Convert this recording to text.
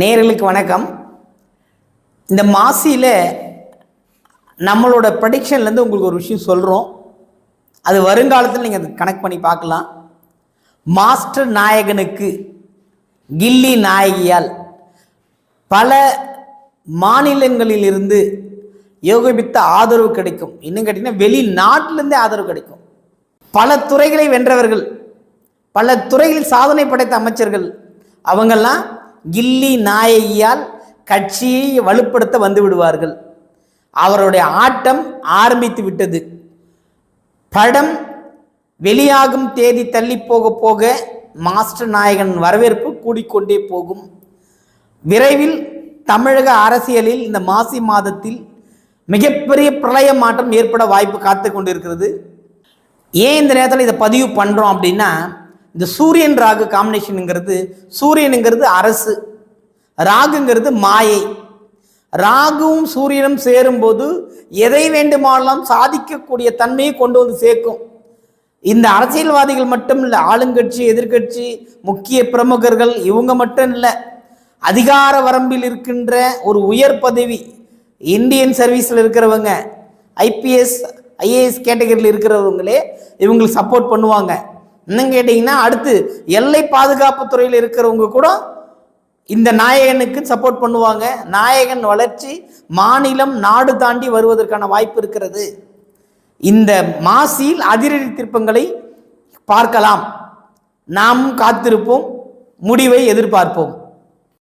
நேர்களுக்கு வணக்கம். இந்த மாசியில் நம்மளோட ப்ரடிக்ஷன்லேருந்து உங்களுக்கு ஒரு விஷயம் சொல்கிறோம் அது வருங்காலத்தில் நீங்கள் அது கனெக்ட் பண்ணி பார்க்கலாம். மாஸ்டர் நாயகனுக்கு கில்லி நாயகியால் பல மாநிலங்களிலிருந்து யோகபித்த ஆதரவு கிடைக்கும். இன்னும் கேட்டிங்கன்னா வெளிநாட்டிலேருந்தே ஆதரவு கிடைக்கும். பல துறைகளை வென்றவர்கள் பல துறையில் சாதனை படைத்த அமைச்சர்கள் அவங்கெல்லாம் கில்லி நாயகியால் கட்சியை வலுப்படுத்த வந்து விடுவார்கள் அவருடைய ஆட்டம் ஆரம்பித்து விட்டது. படம் வெளியாகும் தேதி தள்ளி போக போக மாஸ்டர் நாயகன் வரவேற்பு கூடிக்கொண்டே போகும். விரைவில் தமிழக அரசியலில் இந்த மாசி மாதத்தில் மிகப்பெரிய பிரளய மாற்றம் ஏற்பட வாய்ப்பு காத்து கொண்டிருக்கிறது ஏன் இந்த நேரத்தில் இதை பதிவு பண்ணுறோம் அப்படின்னா இந்த சூரியன் ராகு காம்பினேஷனுங்கிறது சூரியனுங்கிறது அரசு ராகுங்கிறது மாயை. ராகுவும் சூரியனும் சேரும்போது எதை வேண்டுமானாலும் சாதிக்கக்கூடிய தன்மையை கொண்டு வந்து சேர்க்கும். இந்த அரசியல்வாதிகள் மட்டும் இல்லை ஆளுங்கட்சி எதிர்க்கட்சி முக்கிய பிரமுகர்கள் இவங்க மட்டும் இல்லை அதிகார வரம்பில் இருக்கின்ற ஒரு உயர் பதவி இந்தியன் சர்வீஸில் இருக்கிறவங்க ஐபிஎஸ் ஐஏஎஸ் கேட்டகரியில் இருக்கிறவங்களே இவங்களுக்கு சப்போர்ட் பண்ணுவாங்க. இன்னும் கேட்டிங்கன்னா அடுத்து எல்லை பாதுகாப்பு துறையில் இருக்கிறவங்க கூட இந்த நாயகனுக்கு சப்போர்ட் பண்ணுவாங்க. நாயகன் வளர்ச்சி மாநிலம் நாடு தாண்டி வருவதற்கான வாய்ப்பு இருக்கிறது. இந்த மாசியில் அதிரடி திருப்பங்களை பார்க்கலாம். நாமும் காத்திருப்போம். முடிவை எதிர்பார்ப்போம்.